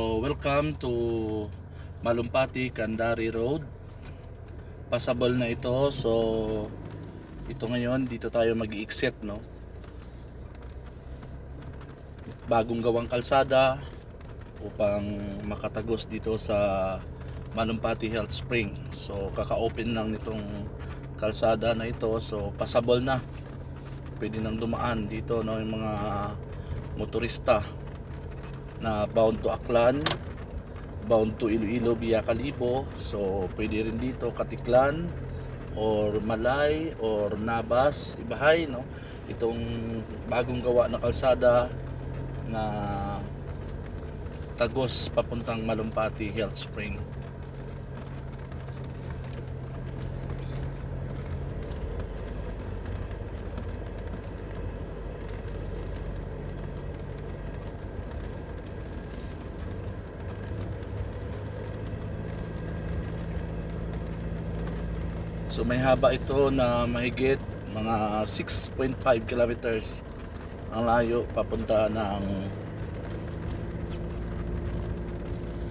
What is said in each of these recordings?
Welcome to Malumpati, Kandari Road. Passable na ito. So, ito ngayon, dito tayo mag-exit, no? Bagong gawang kalsada upang makatagos dito sa Malumpati Health Spring. So, kaka-open lang nitong kalsada na ito. So, passable na. Pwede nang dumaan dito, no? Yung mga motorista na bound to Aklan, bound to Iloilo via Kalibo. So, pwede rin dito Katiklan or Malay or Nabas, Ibahay, no? Itong bagong gawa na kalsada na Tagos papuntang Malumpati Health Spring. So may haba ito na mahigit mga 6.5 kilometers ang layo papunta ng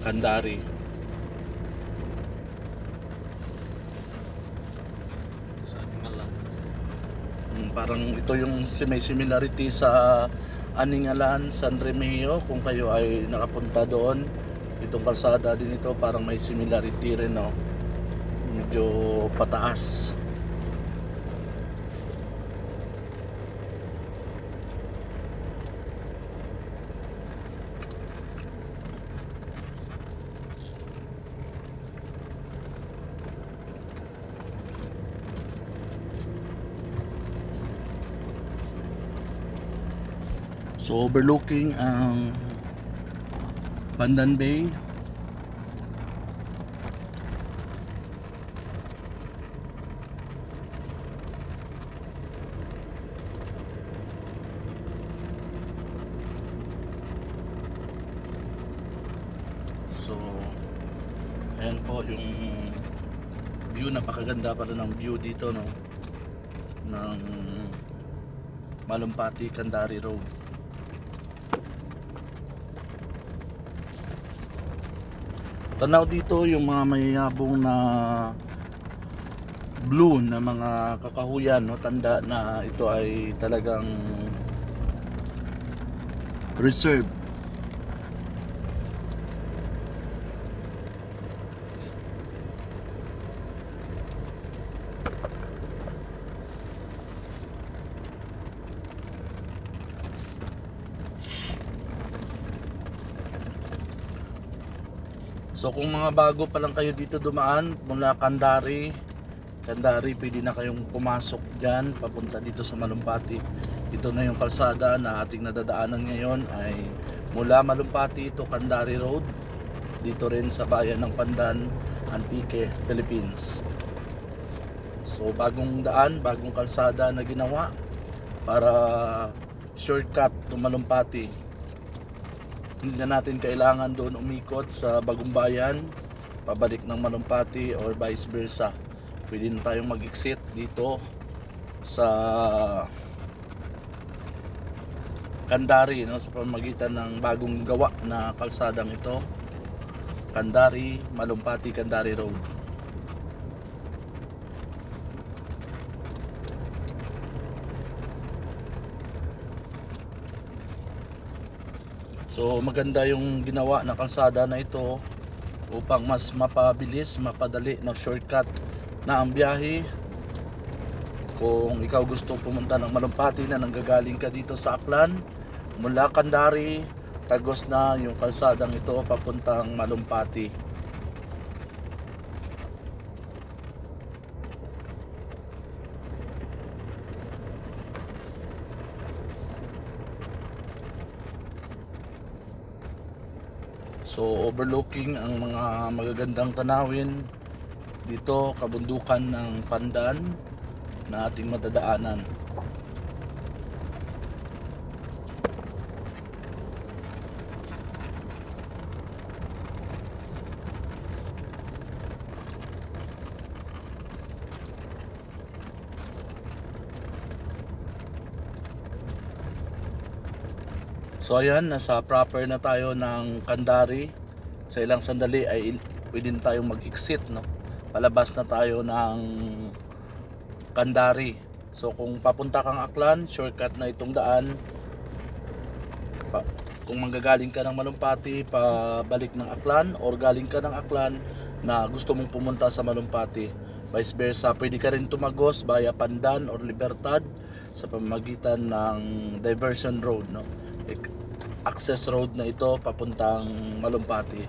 Kandari. Mm, Parang ito yung may similarity sa Aningalan, San Remigio kung kayo ay nakapunta doon. Itong kalsada din ito parang may similarity rin no. Medyo pataas. So overlooking ang Pandan Bay. So yung view napakaganda pa rin ng view dito no? Ng Malumpati Kandari Road. Tanaw dito yung mga mayayabong na blue na mga kakahuyan no? Tanda na ito ay talagang reserve So kung mga bago pa lang kayo dito dumaan mula Kandari, Kandari pwede na kayong pumasok dyan papunta dito sa Malumpati. Ito na yung kalsada na ating nadadaanan ngayon ay mula Malumpati to Kandari Road. Dito rin sa bayan ng Pandan, Antique, Philippines. So bagong daan, bagong kalsada na ginawa para shortcut to Malumpati hindi na natin kailangan doon umikot sa Bagong Bayan, pabalik ng Manumpati or vice versa. Pwede na tayong mag-exit dito sa Kandari no sa pamamagitan ng bagong gawa na kalsadang ito. Kandari, Malumpati, Kandari Road. So maganda yung ginawa na kalsada na ito upang mas mapabilis, mapadali ng shortcut na ang biyahe. Kung ikaw gusto pumunta ng Malumpati na nanggagaling ka dito sa Aklan, mula Kandari, tagos na yung kalsadang ito papuntang Malumpati. So overlooking ang mga magagandang tanawin dito kabundukan ng Pandan na ating madadaanan. So ayan, nasa proper na tayo ng Kandari. Sa ilang sandali ay pwede tayong mag-exit, no? Palabas na tayo ng Kandari. So kung papunta kang Aklan, shortcut na itong daan. Pa- kung manggagaling ka ng Malumpati, pabalik ng Aklan or galing ka ng Aklan na gusto mong pumunta sa Malumpati. Vice versa, pwede ka rin tumagos via Pandan or Libertad sa pamamagitan ng diversion road, no? Access road na ito papuntang Malumpati.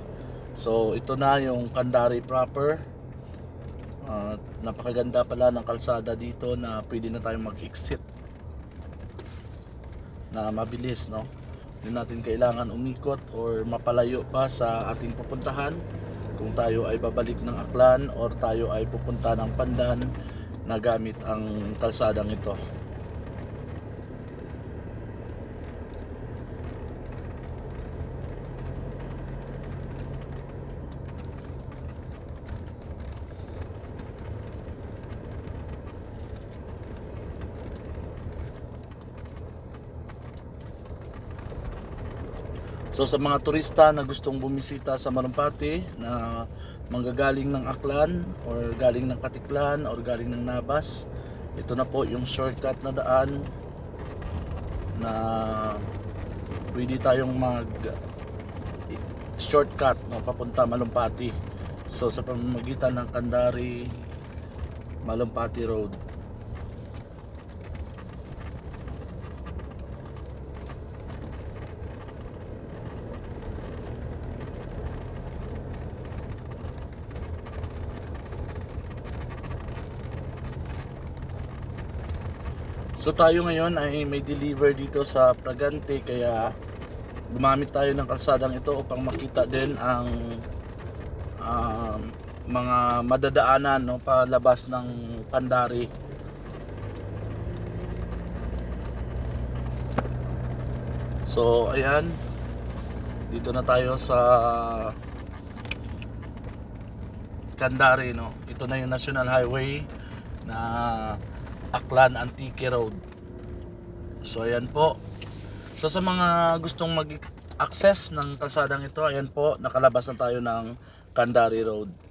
So ito na yung Kandari proper. Ah, napakaganda pala ng kalsada dito na pwede na tayong mag-exit na mabilis no hindi natin kailangan umikot or mapalayo pa sa ating pupuntahan kung tayo ay babalik ng Aklan or tayo ay pupunta ng Pandan na gamit ang kalsadang ito So sa mga turista na gustong bumisita sa Malumpati na manggagaling ng Aklan or galing ng Katiklan or galing ng Nabas, ito na po yung shortcut na daan na pwede tayong mag shortcut no, papunta Malumpati. So sa pamamagitan ng Kandari Malumpati Road. So tayo ngayon ay may deliver dito sa Pragante kaya gumamit tayo ng kalsadang ito upang makita din ang ah, mga madadaanan no palabas ng Pandari. So ayan dito na tayo sa Kandari no. Ito na yung National Highway na Aklan Antique Road. So ayan po. So sa mga gustong mag-access ng kalsadang ito, ayan po, nakalabas na tayo ng Kandari Road.